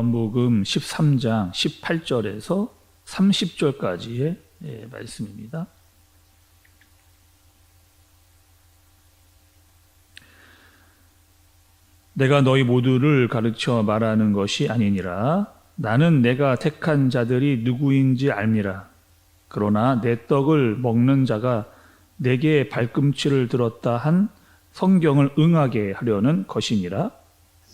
요한복음 13장 18절에서 30절까지의 예, 말씀입니다. 내가 너희 모두를 가르쳐 말하는 것이 아니니라. 나는 내가 택한 자들이 누구인지 알미라. 그러나 내 떡을 먹는 자가 내게 발꿈치를 들었다 한 성경을 응하게 하려는 것이니라.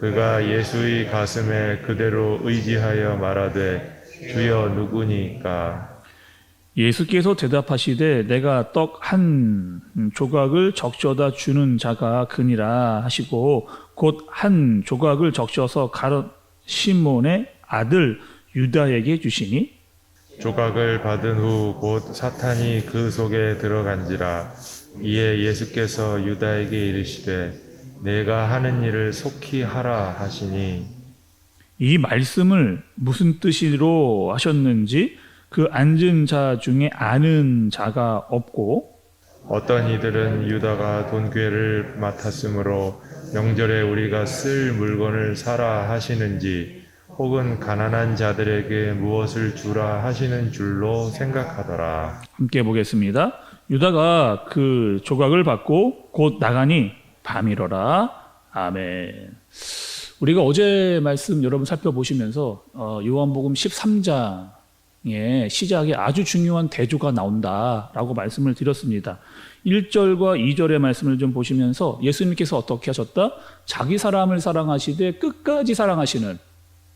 그가 예수의 가슴에 그대로 의지하여 말하되 주여 누구니까? 예수께서 대답하시되 내가 떡 한 조각을 적셔다 주는 자가 그니라 하시고 곧 한 조각을 적셔서 가롯 시몬의 아들 유다에게 주시니? 조각을 받은 후 곧 사탄이 그 속에 들어간지라 이에 예수께서 유다에게 이르시되 내가 하는 일을 속히 하라 하시니 이 말씀을 무슨 뜻으로 하셨는지 그 앉은 자 중에 아는 자가 없고 어떤 이들은 유다가 돈괴를 맡았으므로 명절에 우리가 쓸 물건을 사라 하시는지 혹은 가난한 자들에게 무엇을 주라 하시는 줄로 생각하더라. 함께 보겠습니다. 유다가 그 조각을 받고 곧 나가니 밤이러라. 아멘. 우리가 어제 말씀 여러분 살펴보시면서 어, 요한복음 13장의 시작에 아주 중요한 대조가 나온다라고 말씀을 드렸습니다. 1절과 2절의 말씀을 좀 보시면서 예수님께서 어떻게 하셨다? 자기 사람을 사랑하시되 끝까지 사랑하시는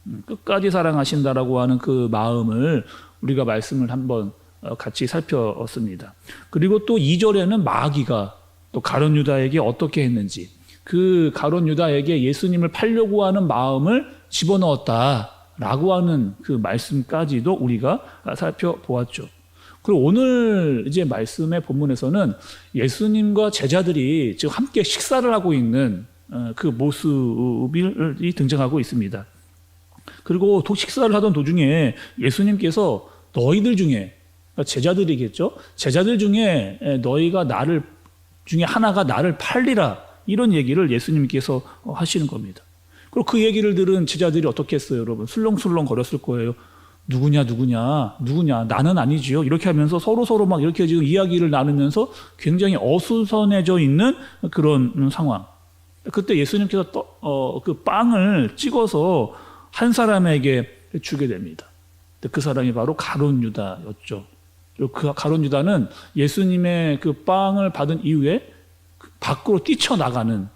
음, 끝까지 사랑하신다라고 하는 그 마음을 우리가 말씀을 한번 어, 같이 살펴봤습니다. 그리고 또 2절에는 마귀가 또 가론 유다에게 어떻게 했는지 그 가론 유다에게 예수님을 팔려고 하는 마음을 집어넣었다라고 하는 그 말씀까지도 우리가 살펴보았죠. 그리고 오늘 이제 말씀의 본문에서는 예수님과 제자들이 지금 함께 식사를 하고 있는 어, 그 모습이 등장하고 있습니다. 그리고 도 식사를 하던 도중에 예수님께서 너희들 중에 그러니까 제자들이겠죠. 제자들 중에 너희가 나를 중에 하나가 나를 팔리라 이런 얘기를 예수님께서 하시는 겁니다. 그리고 그 얘기를 들은 제자들이 어떻게 했어요, 여러분? 술렁술렁 거렸을 거예요. 누구냐, 누구냐, 누구냐, 나는 아니지요. 이렇게 하면서 서로 서로 막 이렇게 지금 이야기를 나누면서 굉장히 어수선해져 있는 그런 상황. 그때 예수님께서 또, 어, 그 빵을 찍어서 한 사람에게 주게 됩니다. 그 사람이 바로 가론 유다였죠. 그 가론 유다는 예수님의 그 빵을 받은 이후에 밖으로 뛰쳐나가는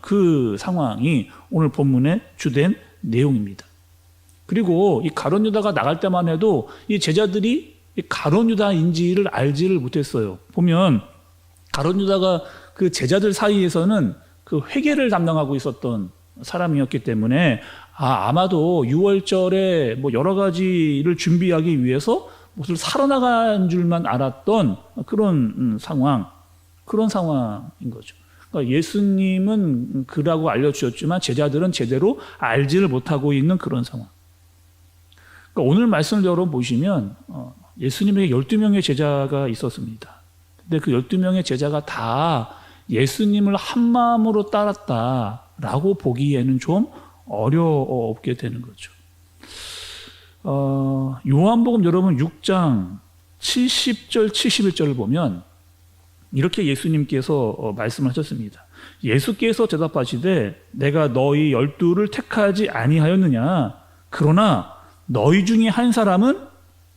그 상황이 오늘 본문의 주된 내용입니다. 그리고 이 가론 유다가 나갈 때만 해도 이 제자들이 이 가론 유다인지를 알지를 못했어요. 보면 가론 유다가 그 제자들 사이에서는 그 회계를 담당하고 있었던 사람이었기 때문에 아, 아마도 6월절에 뭐 여러 가지를 준비하기 위해서 무엇을 사러 나간 줄만 알았던 그런 상황, 그런 상황인 거죠. 그러니까 예수님은 그라고 알려주셨지만 제자들은 제대로 알지를 못하고 있는 그런 상황. 그러니까 오늘 말씀을 열어보시면 어, 예수님에게 12명의 제자가 있었습니다. 근데 그 12명의 제자가 다 예수님을 한 마음으로 따랐다라고 보기에는 좀 어려웠게 되는 거죠. 어, 요한복음 여러분 6장 70절 71절을 보면 이렇게 예수님께서 어, 말씀하셨습니다. 예수께서 대답하시되 내가 너희 열두를 택하지 아니하였느냐? 그러나 너희 중에 한 사람은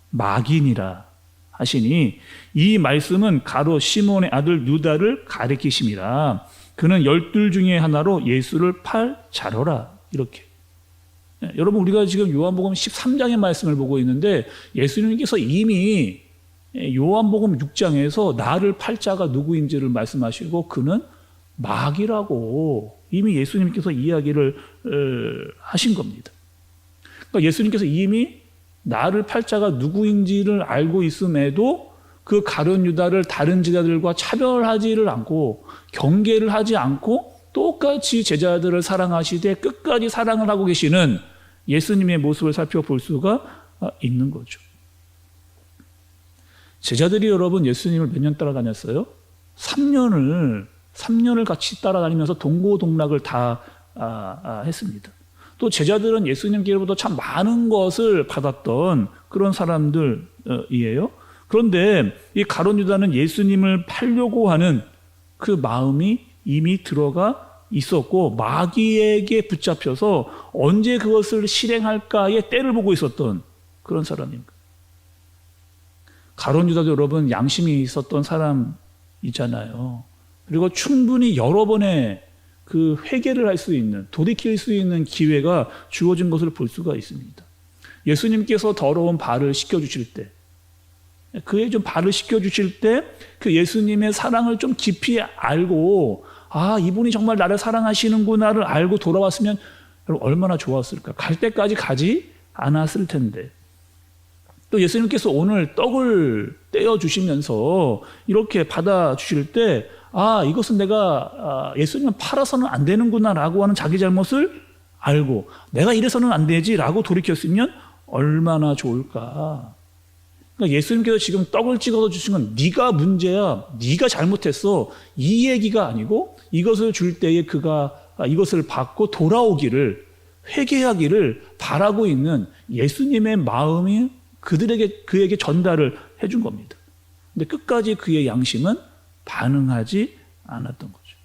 마귀니라 하시니 이 말씀은 가로 시몬의 아들 유다를 가리키심이라. 그는 열둘 중에 하나로 예수를 팔 자로라. 이렇게. 예, 여러분 우리가 지금 요한복음 13장의 말씀을 보고 있는데 예수님께서 이미 예, 요한복음 6장에서 나를 팔 자가 누구인지를 말씀하시고 그는 마귀라고 이미 예수님께서 이야기를 어, 하신 겁니다. 그러니까 예수님께서 이미 나를 팔 자가 누구인지를 알고 있음에도 그 가룟 유다를 다른 제자들과 차별하지를 않고 경계를 하지 않고 똑같이 제자들을 사랑하시되 끝까지 사랑을 하고 계시는 예수님의 모습을 살펴볼 수가 있는 거죠. 제자들이 여러분 예수님을 몇 년 따라다녔어요? 3년을 3년을 같이 따라다니면서 동고동락을 다 아, 아, 했습니다. 또 제자들은 예수님께로부터 참 많은 것을 받았던 그런 사람들이에요. 그런데 이 가론 유다는 예수님을 팔려고 하는 그 마음이 이미 들어가 있었고 마귀에게 붙잡혀서 언제 그것을 실행할까의 때를 보고 있었던 그런 사람입니다. 가론 유다도 여러분 양심이 있었던 사람이잖아요. 그리고 충분히 여러 번의 그 회개를 할 수 있는 돌이킬 수 있는 기회가 주어진 것을 볼 수가 있습니다. 예수님께서 더러운 발을 씻겨 주실 때 그의 좀 발을 씻겨 주실 때 그 예수님의 사랑을 좀 깊이 알고 아 이분이 정말 나를 사랑하시는구나를 알고 돌아왔으면 얼마나 좋았을까 갈 때까지 가지 않았을 텐데 또 예수님께서 오늘 떡을 떼어 주시면서 이렇게 받아 주실 때 아, 이것은 내가 아, 예수님을 팔아서는 안 되는구나라고 하는 자기 잘못을 알고 내가 이래서는 안 되지라고 돌이켰으면 얼마나 좋을까. 그러니까 예수님께서 지금 떡을 찍어서 주신 건 네가 문제야, 네가 잘못했어 이 얘기가 아니고 이것을 줄 때에 그가 아, 이것을 받고 돌아오기를 회개하기를 바라고 있는 예수님의 마음이 그들에게 그에게 전달을 해준 겁니다. 근데 끝까지 그의 양심은 반응하지 않았던 거죠.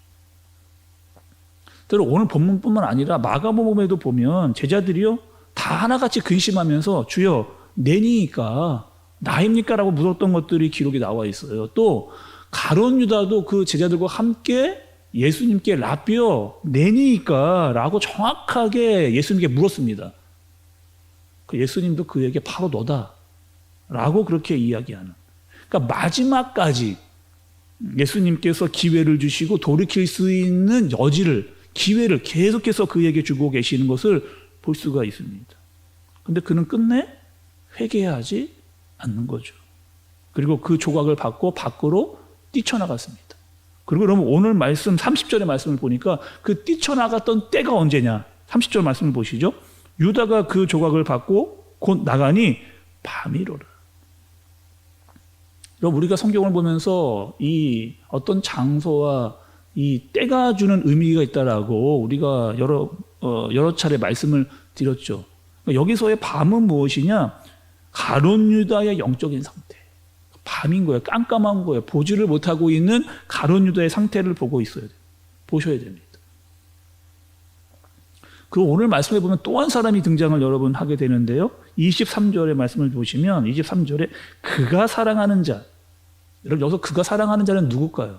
때로 오늘 본문뿐만 아니라 마가복음에도 보면 제자들이요 다 하나같이 근심하면서 주여 내니까 나입니까 라고 물었던 것들이 기록이 나와 있어요. 또 가론 유다도 그 제자들과 함께 예수님께 라비어 내니까 라고 정확하게 예수님께 물었습니다. 그 예수님도 그에게 바로 너다 라고 그렇게 이야기하는. 그러니까 마지막까지 예수님께서 기회를 주시고 돌이킬 수 있는 여지를 기회를 계속해서 그에게 주고 계시는 것을 볼 수가 있습니다. 근데 그는 끝내 회개하지 않는 거죠. 그리고 그 조각을 받고 밖으로 뛰쳐나갔습니다. 그리고 여러분 오늘 말씀 30절의 말씀을 보니까 그 뛰쳐나갔던 때가 언제냐? 30절 말씀을 보시죠. 유다가 그 조각을 받고 곧 나가니 밤이로라. 우리가 성경을 보면서 이 어떤 장소와 이 때가 주는 의미가 있다라고 우리가 여러 어, 여러 차례 말씀을 드렸죠. 그러니까 여기서의 밤은 무엇이냐? 가론 유다의 영적인 상태. 밤인 거예요. 깜깜한 거예요. 보지를 못하고 있는 가론 유다의 상태를 보고 있어야 돼요. 보셔야 됩니다. 그리고 오늘 말씀에 보면 또 한 사람이 등장을 여러분 하게 되는데요. 23절의 말씀을 보시면 23절에 그가 사랑하는 자. 여러분 여기서 그가 사랑하는 자는 누굴까요?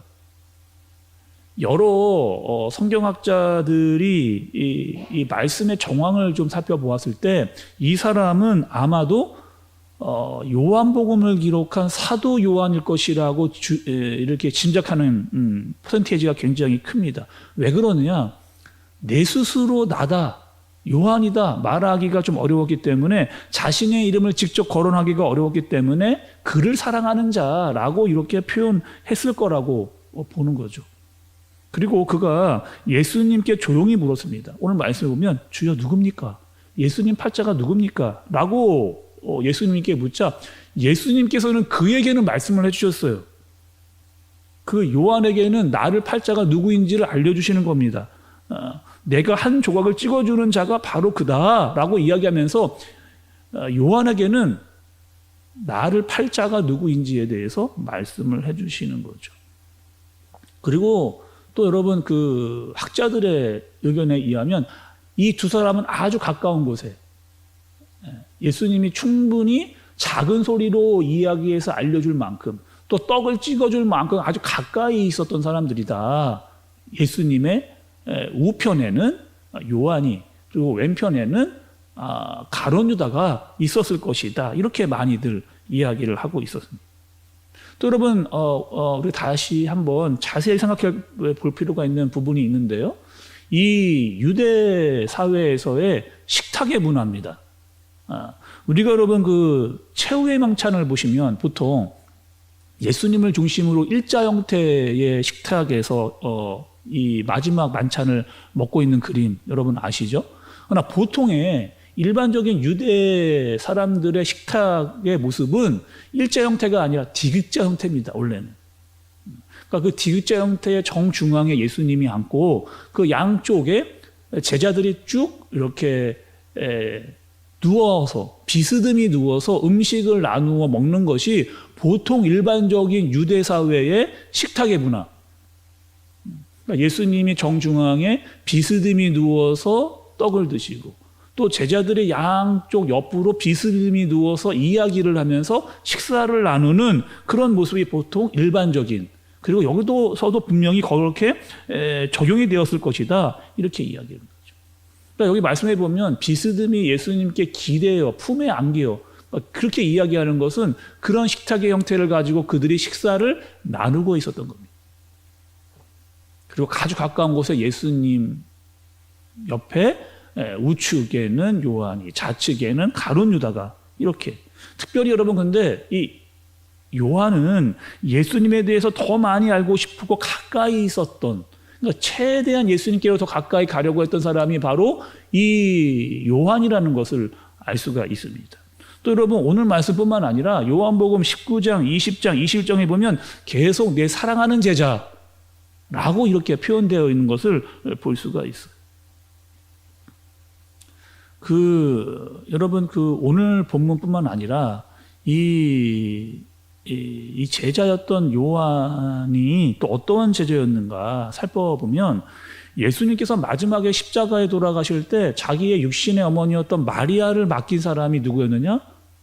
여러 어, 성경학자들이 이, 이 말씀의 정황을 좀 살펴보았을 때 이 사람은 아마도 어, 요한복음을 기록한 사도 요한일 것이라고 주, 에, 이렇게 짐작하는 음, 퍼센테이지가 굉장히 큽니다. 왜 그러느냐? 내 스스로 나다, 요한이다 말하기가 좀 어려웠기 때문에 자신의 이름을 직접 거론하기가 어려웠기 때문에 그를 사랑하는 자라고 이렇게 표현했을 거라고 보는 거죠. 그리고 그가 예수님께 조용히 물었습니다. 오늘 말씀을 보면 주여 누굽니까? 예수님 팔자가 누굽니까? 라고 어, 예수님께 묻자 예수님께서는 그에게는 말씀을 해주셨어요. 그 요한에게는 나를 팔자가 누구인지를 알려주시는 겁니다. 어, 내가 한 조각을 찍어주는 자가 바로 그다라고 이야기하면서 어, 요한에게는 나를 팔자가 누구인지에 대해서 말씀을 해주시는 거죠. 그리고 또 여러분 그 학자들의 의견에 의하면 이 두 사람은 아주 가까운 곳에 예수님이 충분히 작은 소리로 이야기해서 알려줄 만큼 또 떡을 찍어줄 만큼 아주 가까이 있었던 사람들이다. 예수님의 에, 우편에는 요한이 그리고 왼편에는 아, 가론 유다가 있었을 것이다. 이렇게 많이들 이야기를 하고 있었습니다. 또 여러분, 어, 어, 우리 다시 한번 자세히 생각해 볼 필요가 있는 부분이 있는데요. 이 유대 사회에서의 식탁의 문화입니다. 아, 우리가 여러분 그 최후의 명찬을 보시면 보통 예수님을 중심으로 일자 형태의 식탁에서 어, 이 마지막 만찬을 먹고 있는 그림 여러분 아시죠? 그러나 보통의 일반적인 유대 사람들의 식탁의 모습은 일자 형태가 아니라 디귿자 형태입니다. 원래는. 그러니까 그 디귿자 형태의 정중앙에 예수님이 앉고 그 양쪽에 제자들이 쭉 이렇게 에, 누워서 비스듬히 누워서 음식을 나누어 먹는 것이 보통 일반적인 유대 사회의 식탁의 문화. 그러니까 예수님이 정중앙에 비스듬히 누워서 떡을 드시고 또 제자들의 양쪽 옆으로 비스듬히 누워서 이야기를 하면서 식사를 나누는 그런 모습이 보통 일반적인 그리고 여기도서도 분명히 그렇게 에, 적용이 되었을 것이다 이렇게 이야기를 거죠. 그러니까 여기 말씀해 보면 비스듬히 예수님께 기대어 품에 안겨요. 그렇게 이야기하는 것은 그런 식탁의 형태를 가지고 그들이 식사를 나누고 있었던 겁니다. 그리고 아주 가까운 곳에 예수님 옆에 에, 우측에는 요한이, 좌측에는 가론 유다가 이렇게 특별히 여러분 근데 이 요한은 예수님에 대해서 더 많이 알고 싶고 가까이 있었던 그러니까 최대한 예수님께로 더 가까이 가려고 했던 사람이 바로 이 요한이라는 것을 알 수가 있습니다. 또 여러분 오늘 말씀뿐만 아니라 요한복음 19장, 20장, 21장에 보면 계속 내 사랑하는 제자라고 이렇게 표현되어 있는 것을 볼 수가 있어요. 그 여러분 그 오늘 본문뿐만 아니라 이, 이, 이 제자였던 요한이 또 어떠한 제자였는가 살펴보면 예수님께서 마지막에 십자가에 돌아가실 때 자기의 육신의 어머니였던 마리아를 맡긴 사람이 누구였느냐?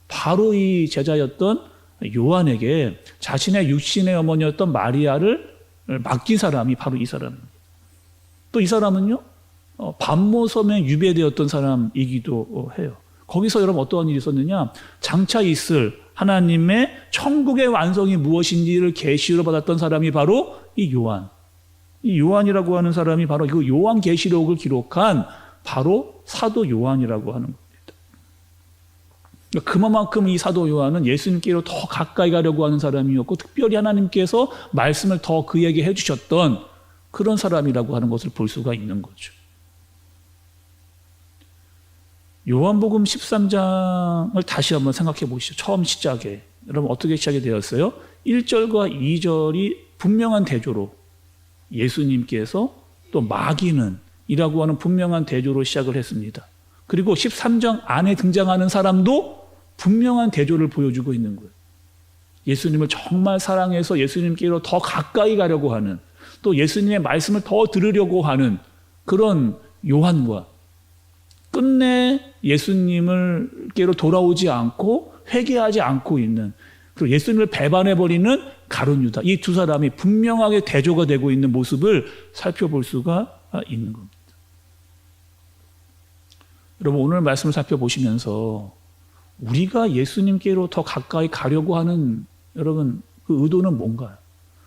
바로 이 제자였던 요한에게 자신의 육신의 어머니였던 마리아를 맡긴 사람이 바로 이 사람입니다. 또 이 사람은요? 어, 반모섬에 유배되었던 사람이기도 해요. 거기서 여러분 어떠한 일이 있었느냐? 장차 있을 하나님의 천국의 완성이 무엇인지를 계시로 받았던 사람이 바로 이 요한. 이 요한이라고 하는 사람이 바로 그 요한 계시록을 기록한 바로 사도 요한이라고 하는 겁니다. 그러니까 그만큼 이 사도 요한은 예수님께로 더 가까이 가려고 하는 사람이었고 특별히 하나님께서 말씀을 더 그에게 해주셨던 그런 사람이라고 하는 것을 볼 수가 있는 거죠. 요한복음 13장을 다시 한번 생각해 보시죠. 처음 시작에. 여러분 어떻게 시작이 되었어요? 1절과 2절이 분명한 대조로 예수님께서 또 마귀는 이라고 하는 분명한 대조로 시작을 했습니다. 그리고 13장 안에 등장하는 사람도 분명한 대조를 보여주고 있는 거예요. 예수님을 정말 사랑해서 예수님께로 더 가까이 가려고 하는 또 예수님의 말씀을 더 들으려고 하는 그런 요한과 끝내 예수님을께로 돌아오지 않고 회개하지 않고 있는 그리고 예수님을 배반해 버리는 가론 유다 이 두 사람이 분명하게 대조가 되고 있는 모습을 살펴볼 수가 있는 겁니다. 여러분 오늘 말씀을 살펴보시면서 우리가 예수님께로 더 가까이 가려고 하는 여러분 그 의도는 뭔가요?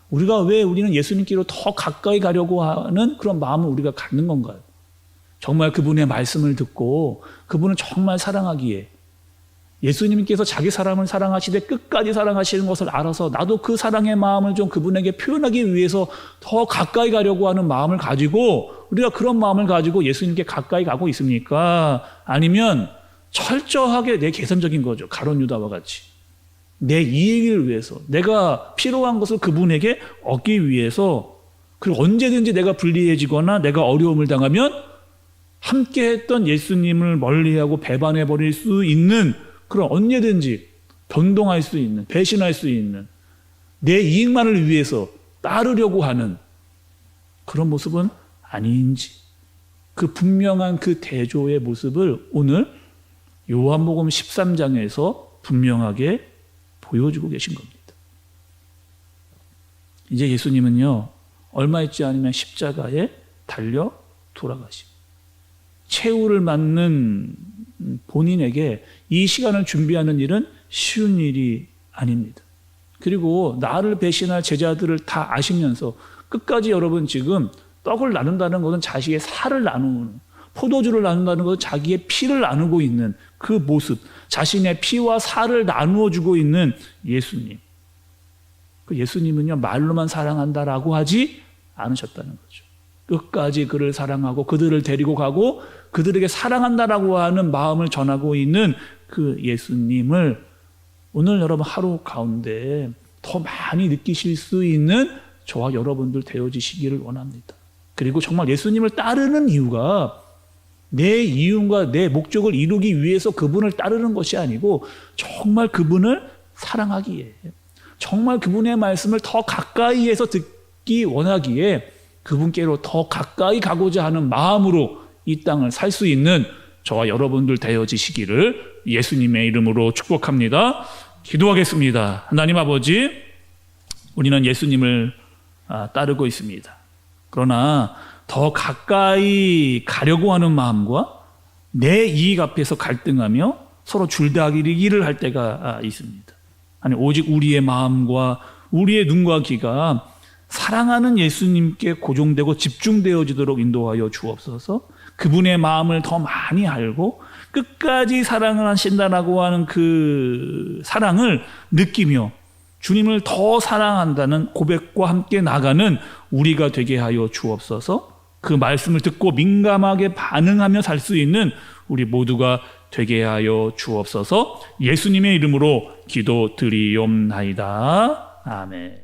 우리가 왜 우리는 예수님께로 더 가까이 가려고 하는 그런 마음을 우리가 갖는 건가요? 정말 그분의 말씀을 듣고 그분을 정말 사랑하기에 예수님께서 자기 사람을 사랑하시되 끝까지 사랑하시는 것을 알아서 나도 그 사랑의 마음을 좀 그분에게 표현하기 위해서 더 가까이 가려고 하는 마음을 가지고 우리가 그런 마음을 가지고 예수님께 가까이 가고 있습니까? 아니면 철저하게 내 계산적인 거죠. 가론 유다와 같이. 내 이익을 위해서 내가 필요한 것을 그분에게 얻기 위해서 그리고 언제든지 내가 불리해지거나 내가 어려움을 당하면 함께 했던 예수님을 멀리하고 배반해 버릴 수 있는 그런 언제든지 변동할 수 있는 배신할 수 있는 내 이익만을 위해서 따르려고 하는 그런 모습은 아닌지 그 분명한 그 대조의 모습을 오늘 요한복음 13장에서 분명하게 보여주고 계신 겁니다. 이제 예수님은요, 얼마 있지 않으면 십자가에 달려 돌아가시고, 최후를 맞는 본인에게 이 시간을 준비하는 일은 쉬운 일이 아닙니다. 그리고 나를 배신할 제자들을 다 아시면서 끝까지 여러분 지금 떡을 나눈다는 것은 자식의 살을 나누는 포도주를 나눈다는 것은 자기의 피를 나누고 있는 그 모습, 자신의 피와 살을 나누어 주고 있는 예수님. 그 예수님은요 말로만 사랑한다라고 하지 않으셨다는 거죠. 끝까지 그를 사랑하고 그들을 데리고 가고 그들에게 사랑한다라고 하는 마음을 전하고 있는 그 예수님을 오늘 여러분 하루 가운데 더 많이 느끼실 수 있는 저와 여러분들 되어지시기를 원합니다. 그리고 정말 예수님을 따르는 이유가 내 이윤과 내 목적을 이루기 위해서 그분을 따르는 것이 아니고 정말 그분을 사랑하기에 정말 그분의 말씀을 더 가까이에서 듣기 원하기에 그분께로 더 가까이 가고자 하는 마음으로 이 땅을 살 수 있는 저와 여러분들 되어지시기를 예수님의 이름으로 축복합니다. 기도하겠습니다. 하나님 아버지, 우리는 예수님을 아, 따르고 있습니다. 그러나 더 가까이 가려고 하는 마음과 내 이익 앞에서 갈등하며 서로 줄다리기를 할 때가 아, 있습니다. 아니 오직 우리의 마음과 우리의 눈과 귀가 사랑하는 예수님께 고정되고 집중되어지도록 인도하여 주옵소서. 그분의 마음을 더 많이 알고 끝까지 사랑을 하신다라고 하는 그 사랑을 느끼며 주님을 더 사랑한다는 고백과 함께 나가는 우리가 되게 하여 주옵소서. 그 말씀을 듣고 민감하게 반응하며 살 수 있는 우리 모두가 되게 하여 주옵소서. 예수님의 이름으로 기도 드리옵나이다. 아멘.